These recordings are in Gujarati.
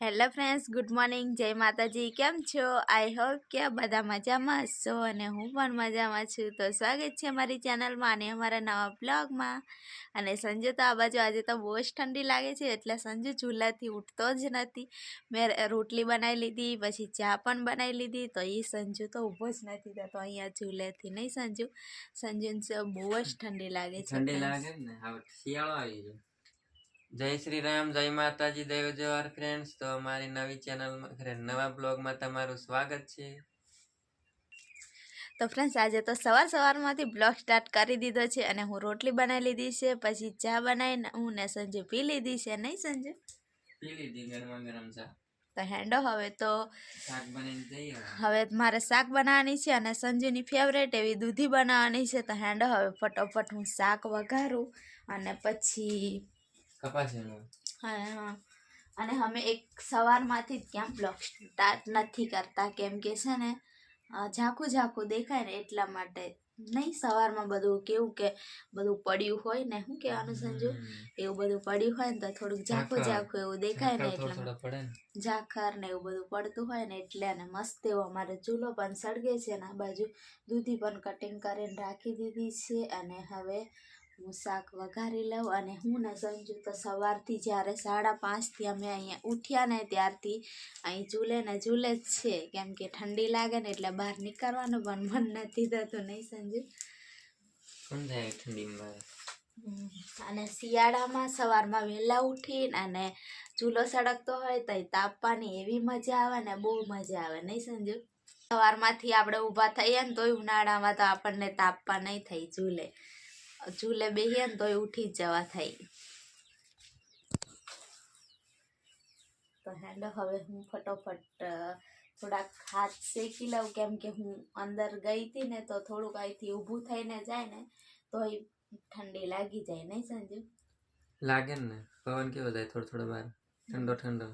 હેલો ફ્રેન્ડ્સ ગુડ મોર્નિંગ જય માતાજી કેમ છો? આઈ હોપ કે બધા મજામાં હશો અને હું પણ મજામાં છું. તો સ્વાગત છે મારી ચેનલમાં અને અમારા નવા બ્લોગમાં. અને સંજુ તો આ બાજુ આજે તો બહુ જ ઠંડી લાગે છે એટલે સંજુ ચૂલાથી ઉઠતો જ નથી. મેં રોટલી બનાવી લીધી પછી ચા પણ બનાવી લીધી તો એ સંજુ તો ઊભો જ નથી થતો અહીંયા ચૂલેથી નહીં સંજુ? સંજુને બહુ જ ઠંડી લાગે છે ઠંડી લાગે ને શિયાળો આવી ગયો. જય શ્રી રામ જય માતાજી દેવ જવાહર ફ્રેન્ડ્સ તો અમારી નવી ચેનલમાં નવા બ્લોગમાં તમારું સ્વાગત છે. તો ફ્રેન્ડ્સ આજે તો સવાર સવારમાંથી બ્લોગ સ્ટાર્ટ કરી દીધો છે અને હું રોટલી બનાવી લીધી છે પછી ચા બનાવીને હું ને સંજુ પી લીધી છે. નહીં સંજુ? પી લીધી ગરમા ગરમ ચા. તો હેન્ડો હવે તો. હવે મારે શાક બનાવવાની છે અને સંજુની ફેવરેટ એવી દૂધી બનાવવાની છે. તો હેન્ડો હવે ફટોફટ હું શાક વઘારું અને પછી કપાસીનું હા, અને અમે એક સવારમાંથી જ ક્યાં બ્લોગ સ્ટાર્ટ નથી કરતા. કેમ કે છે ને ઝાંખું ઝાંખું દેખાય ને એટલા માટે નહીં સવારમાં બધું કેવું કે બધું પડ્યું હોય ને શું કહેવાનું સંજુ? એવું બધું પડ્યું હોય ને તો થોડુંક ઝાંખું. ઝાંખું એવું દેખાય ને એટલા ઝાખર ને. એવું બધું પડતું હોય ને એટલે અને મસ્ત એવો અમારે ચૂલો પણ સળગે છે ને આ બાજુ. દૂધી પણ કટિંગ કરીને રાખી દીધી છે અને હવે હું શાક વઘારી લઉં અને હું ને સંજુ તો સવારથી જ્યારે સાડા પાંચથી અમે અહીંયા ઉઠ્યા ને ત્યારથી અહીં ઝૂલે ને ઝૂલે જ છે. કેમ કે ઠંડી લાગે ને એટલે બહાર નીકળવાનું પણ મન નથી થતું નહીં સંજુ? અને શિયાળામાં સવારમાં વહેલા ઉઠીને અને ચૂલો સળગતો હોય તો તાપવાની એવી મજા આવે ને બહુ મજા આવે નહીં સંજુ? સવારમાંથી આપણે ઊભા થઈએ ને તોય ઉનાળામાં તો આપણને તાપવા નહીં થઈ ચૂલે ચૂલે બેહીએ ને તોય ઉઠી જ જવા થઈ. તો હેલો હવે હું ફટોફટ થોડાક હાથ શેકી લઉં કેમ કે હું અંદર ગઈ હતી ને તો થોડુંક અહીંથી ઊભું થઈને જાય ને તોય ઠંડી લાગી જાય નહીં સંજીવ લાગે ને પવન કેવો જાય થોડો થોડો બહાર ઠંડો ઠંડો.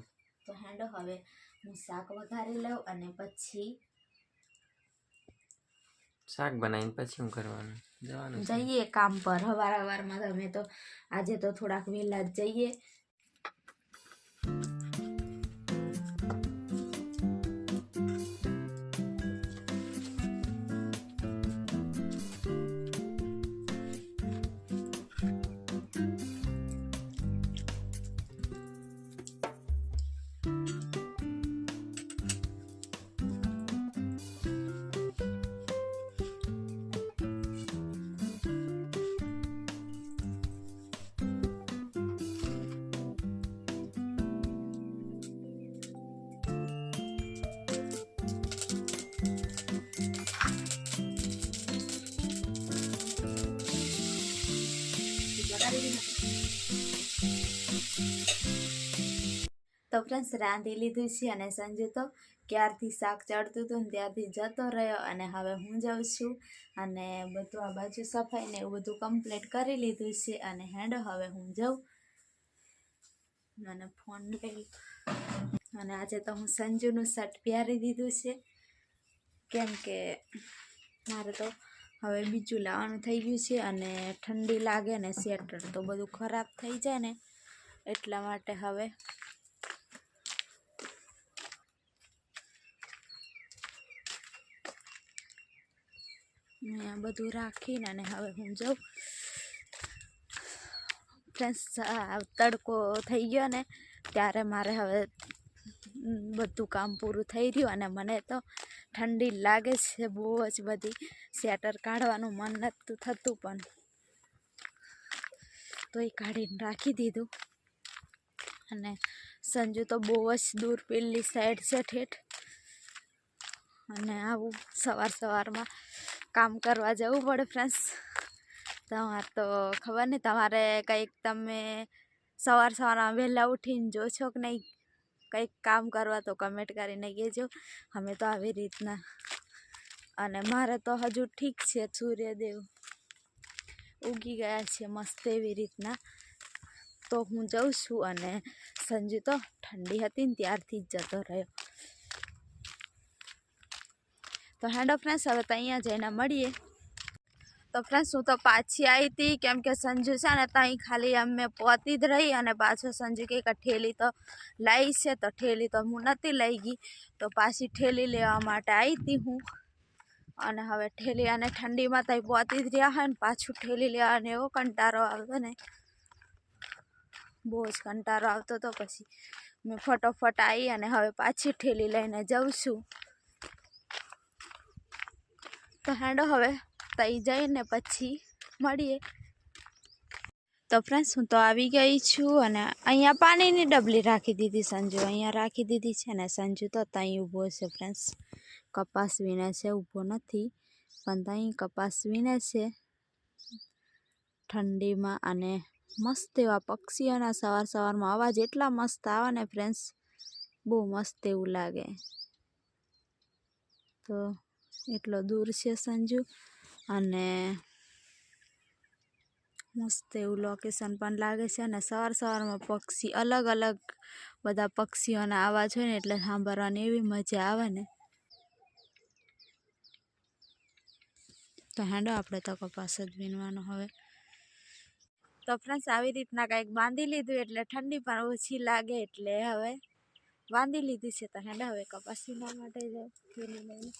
તો હેંડો હવે હું શાક વઘારી લઉં અને પછી શાક બનાવીને પછી હું કરવાનું. જઈએ કામ પર. હવાર હવારમાં તમે તો આજે તો થોડાક વહેલા જ જઈએ. તો ફ્રેન્ડ્સ રાંધી લીધું છે અને સંજુ તો ક્યારથી શાક ચડતું હતું ને ત્યારથી જતો રહ્યો અને હવે હું જાઉં છું અને બધું આ બાજુ સફાઈ ને એવું બધું કમ્પ્લીટ કરી લીધું છે અને હેન્ડો હવે હું જાઉં. અને ફોન કરી અને આજે તો હું સંજુનું શર્ટ પહેરી દીધું છે. કેમ કે મારે તો હવે બીજું લાવવાનું થઈ ગયું છે અને ઠંડી લાગે ને સ્વેટર તો બધું ખરાબ થઈ જાય ને એટલા માટે હવે મેં આ બધું રાખીને અને હવે હું જાઉં. ફ્રેન્ડ્સ તડકો થઈ ગયો ને, ત્યારે મારે હવે બધું કામ પૂરું થઈ રહ્યું અને મને તો ઠંડી લાગે છે બહુ જ બધી. સ્વેટર કાઢવાનું મન નહોતું થતું પણ તોય કાઢીને રાખી દીધું. અને સંજુ તો બહુ જ દૂર પેલી સાઈડ છે ઠેઠ. અને આવું સવાર સવારમાં કામ કરવા જવું પડે ફ્રેન્ડ્સ તમારે તો ખબર નહીં, તમારે કંઈક તમે સવાર સવારમાં વહેલા ઉઠીને જો છો કે નહીં, કંઈક કામ કરવા તો કમેન્ટ કરીને કહેજો. અમે તો આવી રીતના. અને મારે તો હજુ ઠીક છે, સૂર્યદેવ ઉગી ગયા છે મસ્ત એવી રીતના. તો હું જઉં છું અને સંજુ તો ઠંડી હતી ને ત્યારથી જ જતો રહ્યો. તો હેન્ડો ફ્રેન્ડ્સ હવે તો અહીંયા જઈને મળીએ. તો ફ્રેન્ડ્સ હું તો પાછી આવી હતી કેમ કે સંજુ છે ને ત્યાં ખાલી આમ મેં પહોંચી જ રહી અને પાછો સંજુ કહે કે ઠેલી તો લાવી છે, તો ઠેલી તો હું નથી લઈ ગઈ. તો પાછી ઠેલી લેવા માટે આવી હતી હું. અને હવે ઠેલી અને ઠંડીમાં ત્યાં પહોંચી જ રહ્યા હોય ને, પાછું ઠેલી લેવાનો એવો કંટારો આવતો ને. બહુ જ કંટારો આવતો તો પછી. મેં ફટોફટ આવી અને હવે પાછી ઠેલી લઈને જાઉં છું. તો હેડો હવે તઈ જઈને પછી મળીએ. તો ફ્રેન્ડ્સ હું તો આવી ગઈ છું અને અહીંયા પાણીની ડબલી રાખી દીધી સંજુ. અહીંયા રાખી દીધી છે ને સંજુ તો ત્યાં ઊભો છે ફ્રેન્ડ્સ કપાસ વીણે છે, ઊભો નથી, પણ ત્યાં કપાસ વીણે છે. ઠંડીમાં અને મસ્ત એવા પક્ષીઓના સવાર સવારમાં અવાજ એટલા મસ્ત આવે ને ફ્રેન્ડ્સ બહુ મસ્ત એવું લાગે. તો એટલો દૂર છે સંજુ અને મસ્ત એવું લોકેશન પણ લાગે છે અને સવાર સવારમાં પક્ષી અલગ અલગ બધા પક્ષીઓના અવાજ હોય ને એટલે સાંભળવાની એવી મજા આવે ને. તો હેંડો આપણે તો કપાસ જ વીણવાનો હવે. તો ફ્રેન્ડ્સ આવી રીતના કંઈક બાંધી લીધું એટલે ઠંડી પણ ઓછી લાગે એટલે હવે બાંધી લીધી છે તો હેંડો હવે કપાસ વીણવા માટે જાઉં થેલી લઈને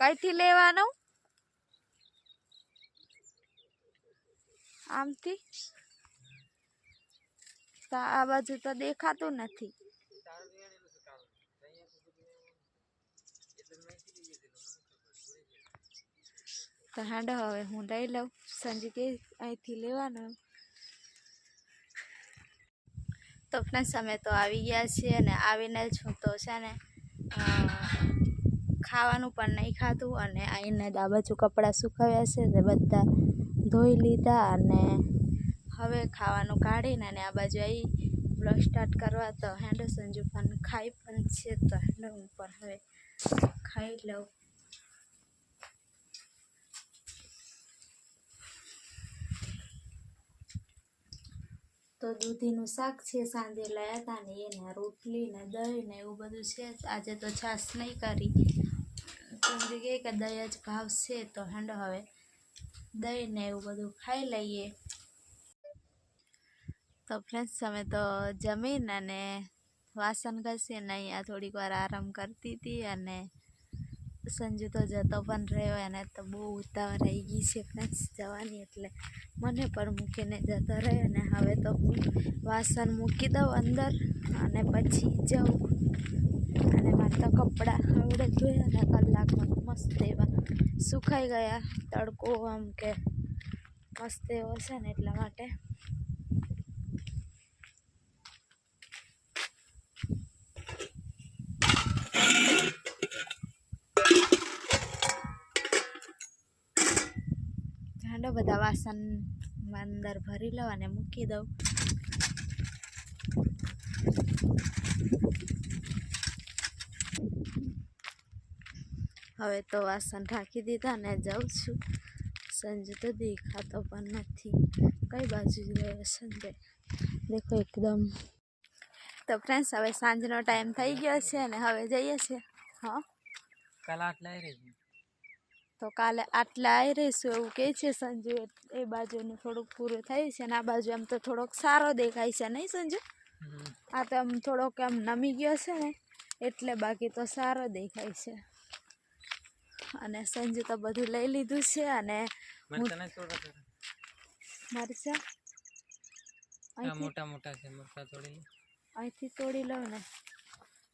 કઈથી લેવાનું? આમથી? આ બાજુ તો દેખાતું નથી. તો હાંડો હવે હું લઈ લઉં. સંજી કે અહીંથી લેવાનું. તો ફ્રેન્ડ્સ અમે તો આવી ગયા છીએ અને આવીને જ હું તો છે ને ખાવાનું પણ નહીં ખાધું અને આવીને આ બાજુ કપડાં સુકાવ્યા છે તે બધા ધોઈ લીધા અને હવે ખાવાનું કાઢીને અને આ બાજુ આવી બ્લોગ સ્ટાર્ટ કરવા. તો હેન્ડો સંજુ પણ ખાઈ પણ છે, તો હેન્ડો હું પણ હવે ખાઈ લઉં. તો દૂધીનું શાક છે, સાંજે લાયા હતા ને એને રોટલી ને દહીં ને એવું બધું છે. આજે તો છાશ નહીં કરી. સંજુ ગઈ કે દહીં જ ભાવશે તો હેંડો હવે દહીં ને એવું બધું ખાઈ લઈએ. તો ફ્રેન્ડ્સ અમે તો જમીન અને વાસણ ઘસીને અહીંયા થોડીક વાર આરામ કરતી હતી અને સંજુ તો જતો પણ રહ્યો, એને તો બહુ ઉતાવળ રહી ગઈ છે ફ્રેન્ડ્સ જવાની એટલે મને પણ મૂકીને જતો રહ્યો અને હવે તો હું વાસણ મૂકી દઉં અંદર અને પછી જાઉં. અને તો કપડાં આવડે ધોયા અને કલાકમાં મસ્ત એવા. સુકાઈ ગયા, તડકો આમ કે મસ્ત એવો છે ને એટલા માટે. ચાલો બધા વાસણ અંદર ભરી લઉં અને મૂકી દઉં. હવે તો વાસણ ઢાંકી દીધા ને જાઉં છું. સંજુ તો દેખાતો પણ નથી. કઈ બાજુ ગયો સંજય? દેખો એકદમ. તો ફ્રેન્ડ્સ હવે સાંજનો ટાઈમ થઈ ગયો છે અને હવે જઈએ છીએ. હા? લઈ રહી તો કાલે આટલા આવી રહીશું એવું કહે છે સંજુ. એ- એ બાજુનું થોડુંક પૂરું થયું છે અને આ બાજુ એમ તો થોડોક સારો દેખાય છે નહીં સંજુ? આ તો આમ થોડોક આમ નમી ગયો છે ને એટલે બાકી તો સારો દેખાય છે. અને સંજુ તો બધું લઈ લીધું છે અને મરચાં થોડા મરચા મોટા મોટા છે મરચા તોડી અહીંથી તોડી લઉં ને.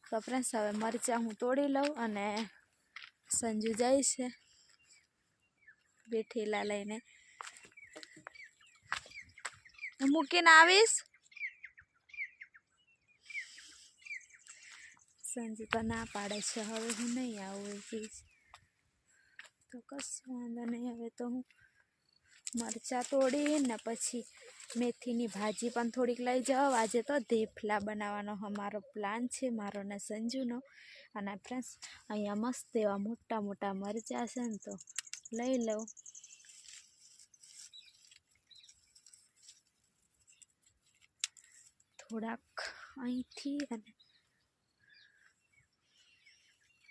તો ફ્રેન્ડ્સ હવે મરચાં હું તોડી લઉં અને સંજુ જાય છે બે ઠેલા લઈને મૂકીને આવીશ? સંજુ તો ના પાડે છે હવે હું નહીં આવું એ કહીશ. તો કશું વાંધો નહીં. હવે તો હું મરચાં તોડી ને પછી મેથીની ભાજી પણ થોડીક લઈ જાઉં. આજે તો ધેફલા બનાવવાનો અમારો પ્લાન છે, મારો ને સંજુનો. અને ફ્રેન્ડ્સ અહીંયા મસ્ત એવા મોટા મોટા મરચાં છે ને તો લઈ લઉં. થોડાક અહીંથી અને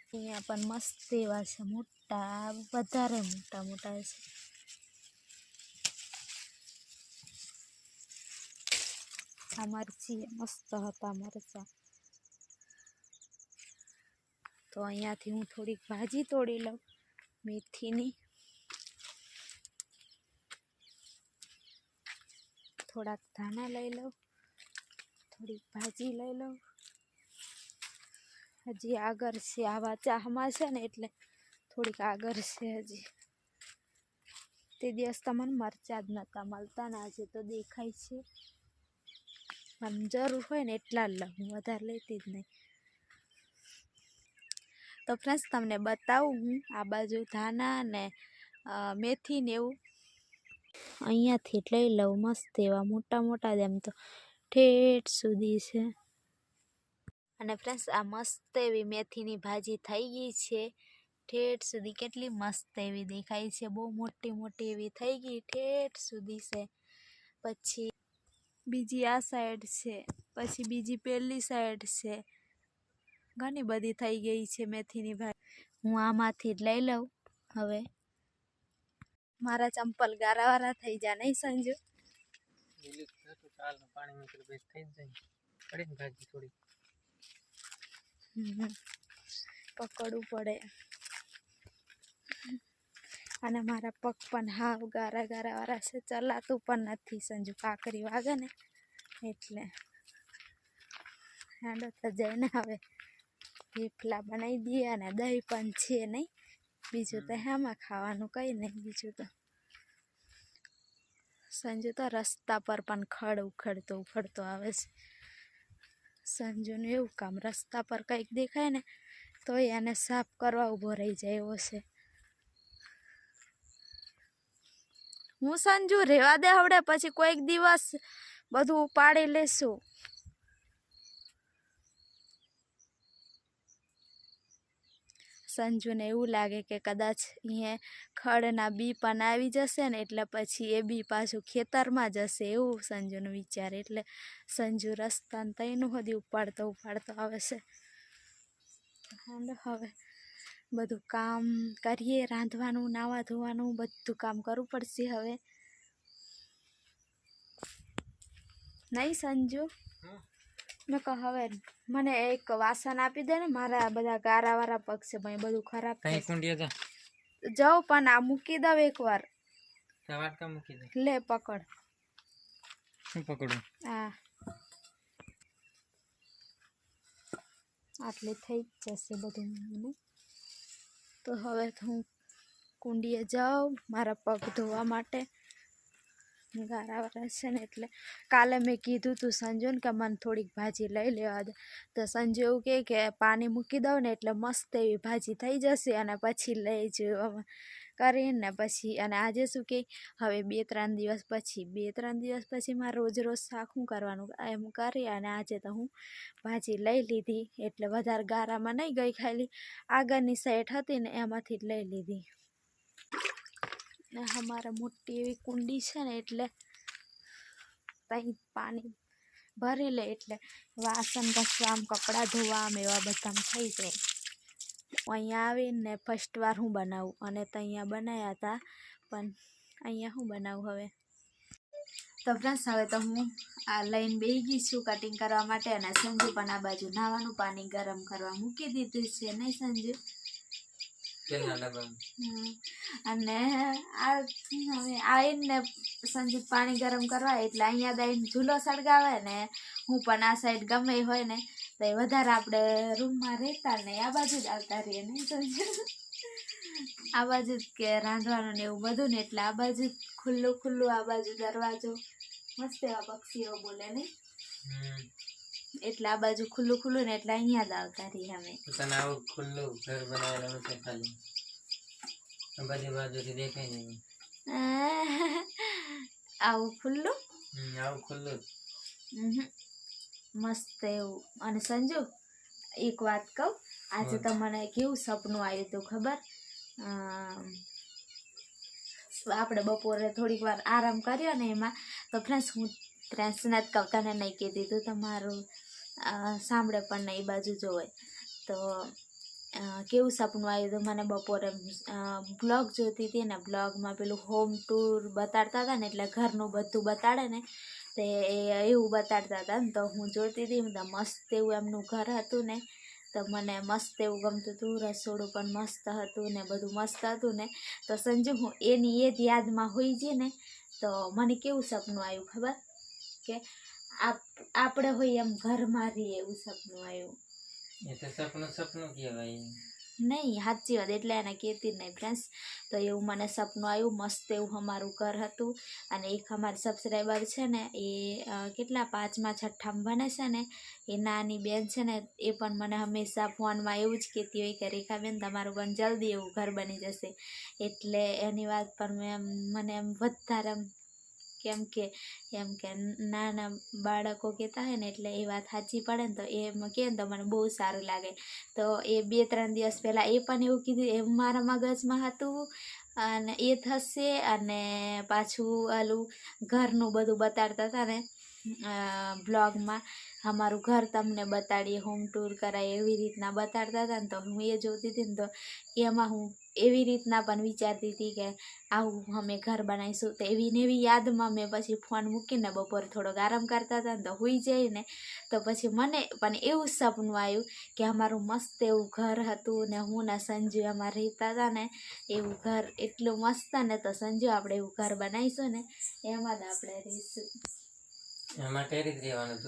અહીંયા પણ મસ્ત એવા છે, મોટા વધારે મોટા મોટા છે આ મરચી મસ્ત હતા મરચા તો અહીંયાથી હું થોડીક ભાજી તોડી લઉં, મેથીની. થોડાક ધાણા લઈ લઉં, થોડીક ભાજી લઈ લઉં. હજી આગળ છે, આવા ચાહમાં છે ને એટલે થોડીક આગળ છે હજી. તે દિવસ તમને મરચા જ નહોતા મળતા ને આજે તો દેખાય છે. આમ જરૂર હોય ને એટલા જ લઉં, વધારે લેતી જ નહીં. તો ફ્રેન્ડ્સ તમને બતાવું હું આ બાજુ ધાના ને મેથી ને એવું. અહીંયાથી લઈ લઉં મસ્ત એવા મોટા મોટા જ એમ તો ઠેઠ સુધી છે. અને ફ્રેન્ડ્સ આ મસ્ત એવી મેથીની ભાજી થઈ ગઈ છે. ઠેઠ સુધી કેટલી મસ્ત એવી દેખાય છે. બહુ મોટી મોટી એવી થઈ ગઈ ઠેઠ સુધી છે. પછી બીજી આ સાઈડ છે. પછી બીજી પેલી સાઈડ છે. ઘણી બધી થઈ ગઈ છે મેથીની ભાઈ હું આમાંથી જ લઈ લઉં હવે. મારા ચંપલ ગારાવાળા થઈ જાય નહીં સંજુ? પકડવું થતું ચાલ પાણી મૂકેલું બેસ થઈ જ જાય પડી ને ભાજી થોડી હમ. પકડવું પડે અને મારા પગ પણ હાવ ગારા ગારા વાળા છે. ચલાતું પણ નથી સંજુ કાકરી વાગે ને એટલે હાલો તો જઈને હવે થેપલા બનાવી દઈએ અને દહીં પણ છે નહીં. બીજું તો હેમાં. ખાવાનું કંઈ નહીં બીજું તો સંજુ તો રસ્તા પર પણ ખડ ઉખડતો ઉખડતો આવે છે. સંજુનું એવું કામ રસ્તા પર કંઈક દેખાય ને તો એને સાફ કરવા ઊભો રહી જાય એવો છે. હું સંજુ, રેવા દે હવડે, પછી કોઈક દિવસ બધું ઉપાડી લેશું. સંજુને એવું લાગે કે કદાચ અહીંયા ખડના બી પણ આવી જશે ને, એટલે પછી એ બી પાછું ખેતરમાં જશે એવું સંજુનો વિચાર. એટલે સંજુ રસ્તાને તઈનું સુધી ઉપાડતો ઉપાડતો આવે છે. હવે. બધું કામ કરીએ રાંધવાનું નાવા ધોવાનું બધું કામ કરવું પડશે હવે. નહીં સંજુ? મેં કહો હવે મને એક વાસણ આપી દે ને મારા બધા ગારાવાળા પગ છે ભાઈ બધું ખરાબ જાઉં પણ આ મૂકી દઉં એકવાર. વાટકા મૂકી દે? લે પકડ. શું પકડું? આ આટલી થઈ જ જશે બધું મને તો હવે હું કુંડીએ જાઉં, મારા પગ ધોવા માટે. ગારાવાળા છે ને એટલે કાલે મેં કીધું તું સંજુને કે મને થોડીક ભાજી લઈ લેવા દે. તો સંજુ એવું કહે કે પાણી મૂકી દઉં ને એટલે મસ્ત એવી ભાજી થઈ જશે અને પછી લઈ કરીને પછી, અને આજે શું કે, હવે બે ત્રણ દિવસ પછી બે ત્રણ દિવસ પછી મારે રોજ રોજ શાક શું કરવાનું એમ કરી, અને આજે તો હું ભાજી લઈ લીધી, એટલે વધારે ગારામાં નહીં ગઈ ખાલી. આગળની સાઈડ હતી ને એમાંથી જ લઈ લીધી. ને અમારે મોટી એવી કુંડી છે ને, એટલે ત્યાં પાણી ભરી લે, એટલે વાસણ ઘસવા આમ કપડાં ધોવા આમ એવા બધા થઈ જાય. અહીંયા આવીને ફર્સ્ટ વાર હું બનાવું. અને તો અહીંયા બનાવ્યા હતા પણ અહીંયા હું બનાવું હવે? તો ફ્રેન્ડ્સ હવે તો હું આ લઈને બેસી ગઈ છું કટિંગ કરવા માટે અને સંજુ પણ આ બાજુ નાવાનું પાણી ગરમ કરવા મૂકી દીધું છે. નહીં સંજુ? હમ. અને આ હવે આવીને સંજુ પાણી ગરમ કરવા એટલે અહીંયા દઈને ઝૂલો સળગાવે ને હું પણ આ સાઈડ ગમે હોય ને તો એ વધારે આપણે રૂમમાં રહેતા ને આ બાજુ જ આવતા રહીએ નહીં સંજુ આ બાજુ જ કે રાંધવાનું ને એવું બધું ને એટલે આ બાજુ ખુલ્લું ખુલ્લું આ બાજુ દરવાજો. મસ્ત એવા પક્ષીઓ બોલે ને. હમ. એટલે આ બાજુ ખુલ્લું ખુલ્લું ને એટલે અહીંયા જ આવતા રહીએ અમે. તને આવું ખુલ્લું ઘર બનાવેલું છે ખાલી? બધી બાજુથી દેખાય નહીં આવું ખુલ્લું? હમ આવું ખુલ્લું જ. મસ્ત એવું. અને સંજુ એક વાત કહું. આજે તમને કેવું સપનું આવ્યું હતું ખબર? આપણે બપોરે થોડીક વાર આરામ કર્યો ને એમાં. તો ફ્રેન્ડ્સ હું ફ્રેન્ડ્સના જ કવતાને નહીં કીધી તું તમારું સાંભળે પણ નહીં એ બાજુ જોવે. તો કેવું સપનું આવ્યું હતું મને બપોરે બ્લોગ જોતી હતી ને બ્લોગમાં પેલું હોમ ટૂર બતાડતા હતા ને એટલે ઘરનું બધું બતાડે ને તે એ એવું બતાડતા હતા ને તો હું જોતી હતી તો મસ્ત એવું એમનું ઘર હતું ને, તો મને મસ્ત એવું ગમતું હતું, રસોડું પણ મસ્ત હતું ને બધું મસ્ત હતું ને. તો સંજુ હું એની એ જ યાદમાં હોઈ જઈએ ને, તો મને કેવું સપનું આવ્યું ખબર? કે આપ, આપણે હોય એમ ઘરમાં રહીએ એવું સપનું આવ્યું. એ તો સપનું સપનું કહેવાય. નહીં, સાચી વાત. એટલે એને કહેતી નહીં, ફ્રેન્ડ્સ, તો એવું મને સપનું આવ્યું, મસ્ત એવું અમારું ઘર હતું. અને એક અમારી સબસ્ક્રાઈબર છે ને, એ કેટલા? પાંચમાં, છઠ્ઠામાં ભણે છે ને, એ નાની બેન છે ને, એ પણ મને હંમેશા ફોનમાં એવું જ કહેતી હોય કે, રેખાબેન, તમારું પણ જલ્દી એવું ઘર બની જશે. એટલે એની વાત પર મેં મને એમ વધારે કેમ કે, એમ કે નાના બાળકો કહેતા હોય ને એટલે એ વાત સાચી પડે ને તો એમ કહે ને તો મને બહુ સારું લાગે. તો એ બે ત્રણ દિવસ પહેલાં એ પણ એવું કીધું, એ મારા મગજમાં હતું અને એ થશે અને પાછું ઓલું ઘરનું બધું બતાડતા હતા ને બ્લોગમાં અમારું ઘર તમને બતાડીએ હોમ ટૂર કરાય, એવી રીતના બતાડતા હતા ને તો હું એ જોતી હતી ને તો એમાં હું એવી રીતના પણ વિચારતી હતી કે આવું અમે ઘર બનાવીશું. તો એવી ને એવી યાદમાં મેં પછી ફોન મૂકીને બપોરે થોડોક આરામ કરતા હતા ને તો હોઈ જાય ને તો પછી મને પણ એવું સપનું આવ્યું કે અમારું મસ્ત એવું ઘર હતું ને હું ને સંજુ એમાં રહેતા હતા ને એવું ઘર એટલું મસ્ત ને તો સંજુ આપણે એવું ઘર બનાવીશું ને એમાં જ આપણે રહીશું.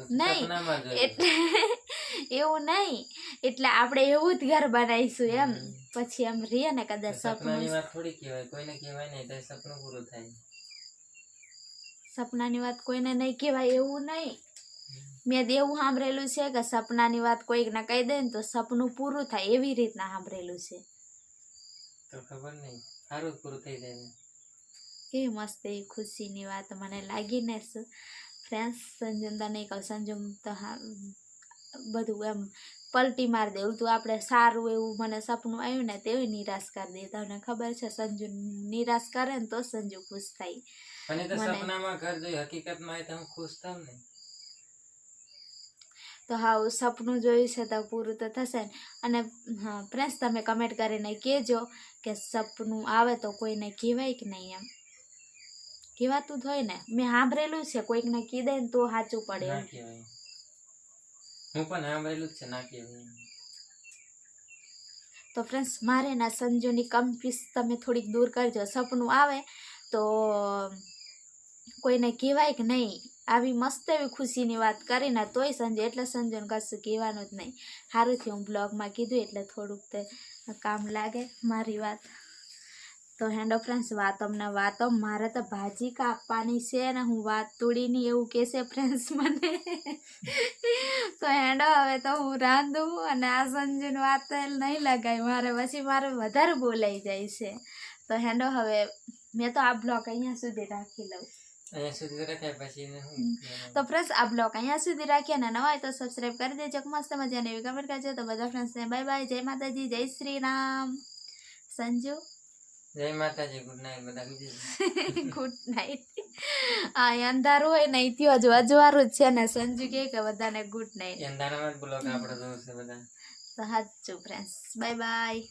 નહીં, એટલે એવું નહીં. એટલે આપણે એવું જ ઘર બનાવીશું એમ. પછી એમ રહીએ ને કદાચ સપનાની સપનું વાત થોડી કહેવાય. કોઈને કહેવાય નહીં તો સપનું પૂરું થાય. સપનાની વાત કોઈને નહીં કહેવાય એવું નહીં. મેં એવું સાંભળેલું છે કે સપનાની વાત કોઈકને કહી દે ને તો સપનું પૂરું થાય એવી રીતના સાંભળેલું છે. તો ખબર નહીં. સારું પૂરું થઈ જાય ને. કેવી મસ્ત ખુશીની વાત મને લાગી ને ફ્રેન્ડ્સ સંજુ નહીં કહું સંજમ તો હા બધું એમ પલટી મારી દે. ઉલટું આપણે સારું એવું મને સપનું આવ્યું ને તેવી નિરાશ કરી દે. તમને ખબર છે સંજુ નિરાશ કરે ને તો સંજુ ખુશ થાય. અને તો મને- સપનામાં ઘર જોઈ હકીકતમાં હોય ખુશ થાવ ને. તો હા સપનું જોયું છે તો પૂરું તો થશે ને. અને હા ફ્રેન્ડ્સ તમે કમેન્ટ કરીને કહેજો કે સપનું આવે તો કોઈને કહેવાય કે નહીં એમ. કહેવાતું જ હોય ને? મેં સાંભળેલું છે કોઈકને કીધે ને તો સાચું પડે ના કહેવાય હું પણ સાંભળેલું જ છે ના કહેવાય તો ફ્રેન્ડ્સ મારે ના સંજોની કંપીસ તમે થોડીક દૂર કરજો. સપનું આવે તો કોઈને કહેવાય કે નહીં આવી મસ્ત એવી ખુશીની વાત કરીને તોય સંજય એટલે સંજયને કશું કહેવાનું જ નહીં. સારું થયું હું બ્લોગમાં કીધું એટલે થોડુંક તે કામ લાગે મારી વાત. તો હેન્ડો ફ્રેન્ડ્સ વાત અમને વાતો મારે તો ભાજી કાપવાની છે ને હું વાત તોડીની એવું કહેશે ફ્રેન્ડ્સ મને. તો હેન્ડો હવે તો હું રાંધું અને આ સંજુની વાત નહીં લગાવી મારે પછી મારે વધારે બોલાઈ જાય છે. તો હેન્ડો હવે મેં તો આ બ્લોગ અહીંયા સુધી રાખી લઉં? તો ફ્રેન્ડ્સ આ બ્લોગ અહીંયા સુધી રાખીએ અને નવા હોય તો સબસ્ક્રાઈબ કરી દેજો. મસ્ત મજાની એવી કમેન્ટ કરજો. તો બધા ફ્રેન્ડ્સને બાય બાય જય માતાજી જય શ્રી રામ. સંજુ? જય માતાજી ગુડ નાઈટ બધા ગુડ આ અંધારું હોય ને અહીંથી હજુ અજવાળું જ છે ને સંજુ કહે કે બધાને ગુડ નાઇટ અંધારામાં જ બ્લોગ આપણે જોવું છે બધા સાચું ફ્રેન્ડ્સ બાય બાય